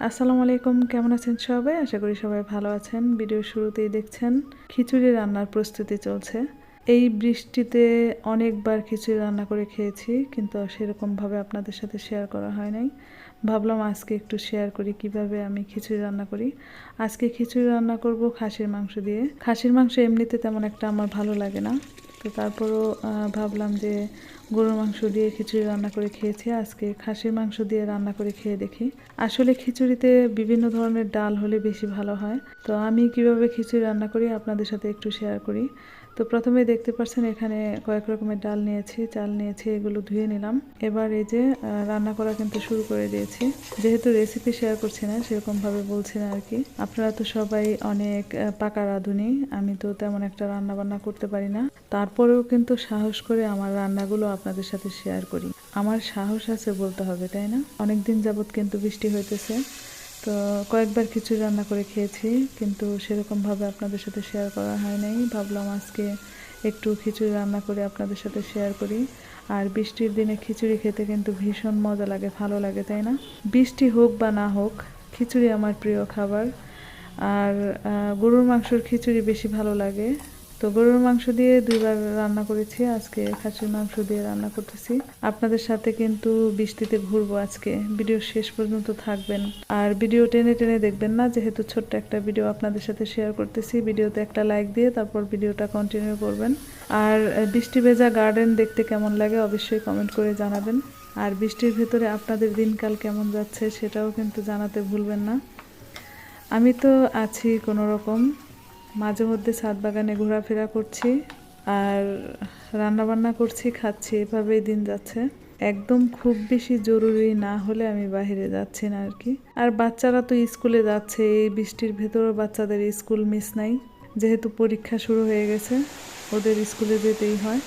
আসসালামু আলাইকুম, কেমন আছেন সবাই? আশা করি সবাই ভালো আছেন। ভিডিও শুরুতেই দেখছেন, খিচুড়ি রান্নার প্রস্তুতি চলছে। এই বৃষ্টিতে অনেকবার খিচুড়ি রান্না করে খেয়েছি, কিন্তু সেরকমভাবে আপনাদের সাথে শেয়ার করা হয় নাই। ভাবলাম আজকে একটু শেয়ার করি, কীভাবে আমি খিচুড়ি রান্না করি। আজকে খিচুড়ি রান্না করব খাসির মাংস দিয়ে। খাসির মাংস এমনিতে তেমন একটা আমার ভালো লাগে না। তো তারপরও ভাবলাম যে গরুর মাংস দিয়ে খিচুড়ি রান্না করে খেয়েছি। আজকে খাসির মাংস দিয়ে রান্না করে খেয়ে দেখি। আসলে খিচুড়িতে বিভিন্ন ধরনের ডাল হলে বেশি ভালো হয়। তো আমি কীভাবে খিচুড়ি রান্না করি আপনাদের সাথে একটু শেয়ার করি। তো প্রথমে দেখতে পাচ্ছেন এখানে কয়েক রকমের ডাল নিয়েছি, চাল নিয়েছি, এগুলো ধুয়ে নিলাম। এবার এই যে রান্না করা কিন্তু শুরু করে দিয়েছি। যেহেতু রেসিপি শেয়ার করছি না সেরকম ভাবে বলছি না আর কি। আপনারা তো সবাই অনেক পাকা রাঁধুনি, আমি তো তেমন একটা রান্না বান্না করতে পারি না। তারপরেও কিন্তু সাহস করে আমার রান্নাগুলো আপনাদের সাথে শেয়ার করি। আমার সাহস আছে বলতে হবে, তাই না? অনেক দিন যাবত কিন্তু বৃষ্টি হইতেছে। তো কয়েকবার খিচুড়ি রান্না করে খেয়েছি, কিন্তু সেরকমভাবে আপনাদের সাথে শেয়ার করা হয় নাই। ভাবলাম আজকে একটু খিচুড়ি রান্না করে আপনাদের সাথে শেয়ার করি। আর বৃষ্টির দিনে খিচুড়ি খেতে কিন্তু ভীষণ মজা লাগে, ভালো লাগে, তাই না? বৃষ্টি হোক বা না হোক, খিচুড়ি আমার প্রিয় খাবার। আর গরুর মাংসর খিচুড়ি বেশি ভালো লাগে। তো গরুর মাংস দিয়ে দুইবার রান্না করেছি। আজকে খাসির মাংস দিয়ে রান্না করতেছি। আপনাদের সাথে কিন্তু বৃষ্টিতে ঘুরবো আজকে। ভিডিও শেষ পর্যন্ত থাকবেন। আর ভিডিও টেনে টেনে দেখবেন না, যেহেতু ছোট্ট একটা ভিডিও আপনাদের সাথে শেয়ার করতেছি। ভিডিওতে একটা লাইক দিয়ে তারপর ভিডিওটা কন্টিনিউ করবেন। আর বৃষ্টি ভেজা গার্ডেন দেখতে কেমন লাগে অবশ্যই কমেন্ট করে জানাবেন। আর বৃষ্টির ভেতরে আপনাদের দিনকাল কেমন যাচ্ছে সেটাও কিন্তু জানাতে ভুলবেন না। আমি তো আছি কোনো রকম মাঝে মধ্যে ছাদ বাগানে ঘোরাফেরা করছি আর রান্নাবান্না করছি, খাচ্ছি, এভাবেই দিন যাচ্ছে। একদম খুব বেশি জরুরি না হলে আমি বাইরে যাচ্ছি না আর কি। আর বাচ্চারা তো স্কুলে যাচ্ছে, এই বৃষ্টির ভেতরও বাচ্চাদের স্কুল মিস নাই। যেহেতু পরীক্ষা শুরু হয়ে গেছে, ওদের স্কুলে যেতেই হয়।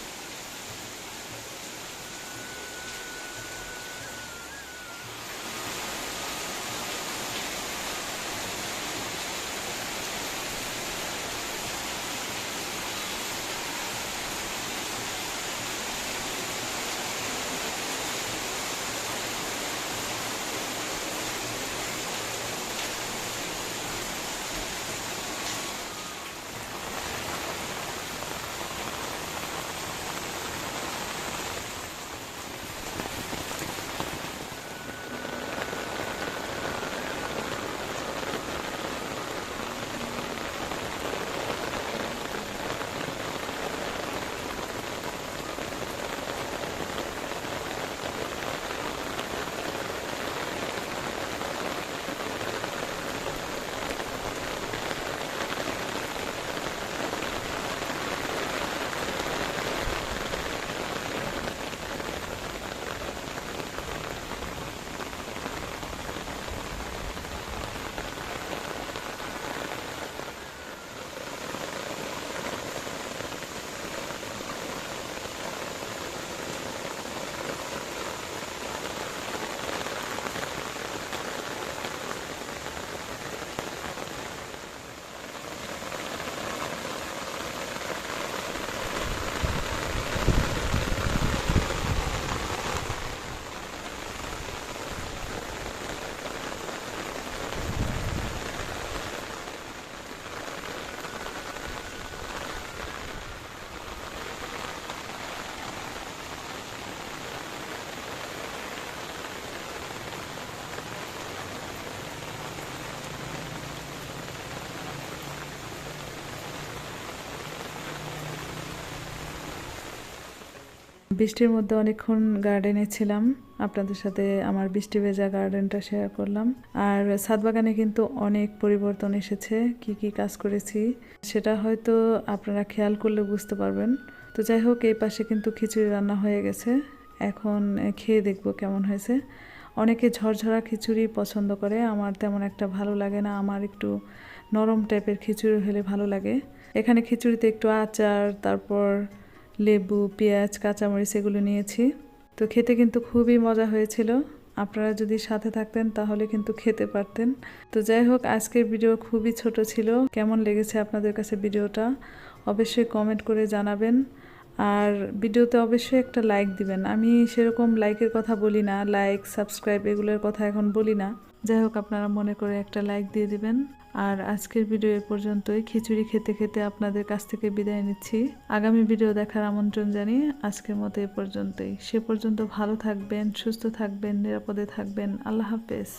বৃষ্টির মধ্যে অনেকক্ষণ গার্ডেনে ছিলাম। আপনাদের সাথে আমার বৃষ্টি ভেজা গার্ডেনটা শেয়ার করলাম। আর ছাদ বাগানে কিন্তু অনেক পরিবর্তন এসেছে। কি কি কাজ করেছি সেটা হয়তো আপনারা খেয়াল করলে বুঝতে পারবেন। তো যাই হোক, এই পাশে কিন্তু খিচুড়ি রান্না হয়ে গেছে। এখন খেয়ে দেখব কেমন হয়েছে। অনেকে ঝরঝরা খিচুড়ি পছন্দ করে। আমার তেমন একটা ভালো লাগে না। আমার একটু নরম টাইপের খিচুড়ি হলে ভালো লাগে। এখানে খিচুড়িতে একটু আচার, তারপর লেবু, পেঁয়াজ, কাঁচামরিচ এগুলো নিয়েছি। তো খেতে কিন্তু খুবই মজা হয়েছিল। আপনারা যদি সাথে থাকতেন তাহলে কিন্তু খেতে পারতেন। তো যাই হোক, আজকের ভিডিও খুবই ছোট ছিল। কেমন লেগেছে আপনাদের কাছে ভিডিওটা? অবশ্যই কমেন্ট করে জানাবেন। আর ভিডিওতে অবশ্যই একটা লাইক দিবেন। আমি সেরকম লাইকের কথা বলি না। লাইক সাবস্ক্রাইব এগুলোর কথা এখন বলি না। যাই হোক, আপনারা মনে করে একটা লাইক দিয়ে দিবেন। আর আজকের ভিডিও এ পর্যন্তই। খিচুড়ি খেতে খেতে আপনাদের কাছ থেকে বিদায় নিচ্ছি। আগামী ভিডিও দেখার আমন্ত্রণ জানিয়ে আজকের মতো এ পর্যন্তই। সে পর্যন্ত ভালো থাকবেন, সুস্থ থাকবেন, নিরাপদে থাকবেন। আল্লাহ হাফেজ।